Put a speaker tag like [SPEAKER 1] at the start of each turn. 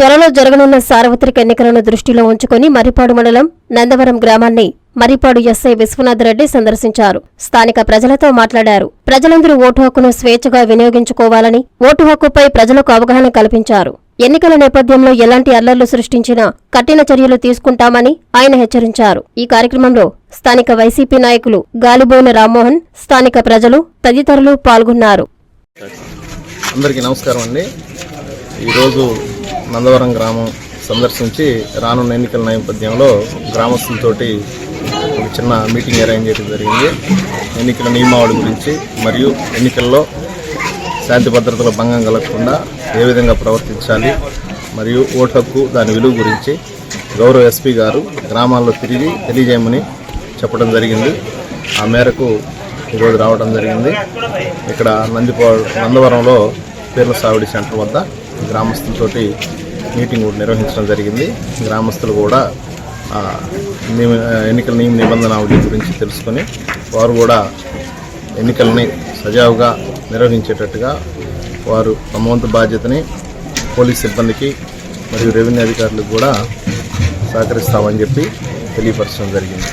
[SPEAKER 1] త్వరలో జరగనున్న సార్వత్రిక ఎన్నికలను దృష్టిలో ఉంచుకుని మరిపాడు మండలం నందవరం గ్రామాన్ని మరిపాడు ఎస్ఐ విశ్వనాథ్ రెడ్డి సందర్శించారు. స్థానిక ప్రజలతో మాట్లాడారు. ప్రజలందరూ ఓటు హక్కును స్వేచ్ఛగా వినియోగించుకోవాలని ఓటు హక్కుపై ప్రజలకు అవగాహన కల్పించారు. ఎన్నికల నేపథ్యంలో ఎలాంటి అల్లర్లు సృష్టించినా కఠిన చర్యలు తీసుకుంటామని ఆయన హెచ్చరించారు. ఈ కార్యక్రమంలో స్థానిక వైసీపీ నాయకులు గాలిబోయిన రామ్మోహన్ స్థానిక ప్రజలు తదితరులు పాల్గొన్నారు.
[SPEAKER 2] అందరికీ నమస్కారం అండి. ఈరోజు నందవరం గ్రామం సందర్శించి రానున్న ఎన్నికల నేపథ్యంలో గ్రామస్తులతోటి ఒక చిన్న మీటింగ్ అరేంజ్ చేయడం జరిగింది. ఎన్నికల నియమావళి గురించి మరియు ఎన్నికల్లో శాంతి భద్రతలో భంగం కలగకుండా ఏ విధంగా ప్రవర్తించాలి మరియు ఓటు హక్కు దాని విలువ గురించి గౌరవ ఎస్పీ గారు గ్రామాల్లో తిరిగి తెలియజేయమని చెప్పడం జరిగింది. ఆ మేరకు ఈరోజు రావడం జరిగింది. ఇక్కడ నందిపో నందవరంలో పేర్ల సావిడి సెంటర్ వద్ద గ్రామస్తులతోటి మీటింగ్ కూడా నిర్వహించడం జరిగింది. గ్రామస్తులు కూడా నియమ ఎన్నికల నియమ నిబంధనావళి గురించి తెలుసుకొని వారు కూడా ఎన్నికలని సజావుగా నిర్వహించేటట్టుగా వారు తమవంతు బాధ్యతని పోలీస్ సిబ్బందికి మరియు రెవెన్యూ అధికారులకు కూడా సహకరిస్తామని చెప్పి తెలియపరచడం జరిగింది.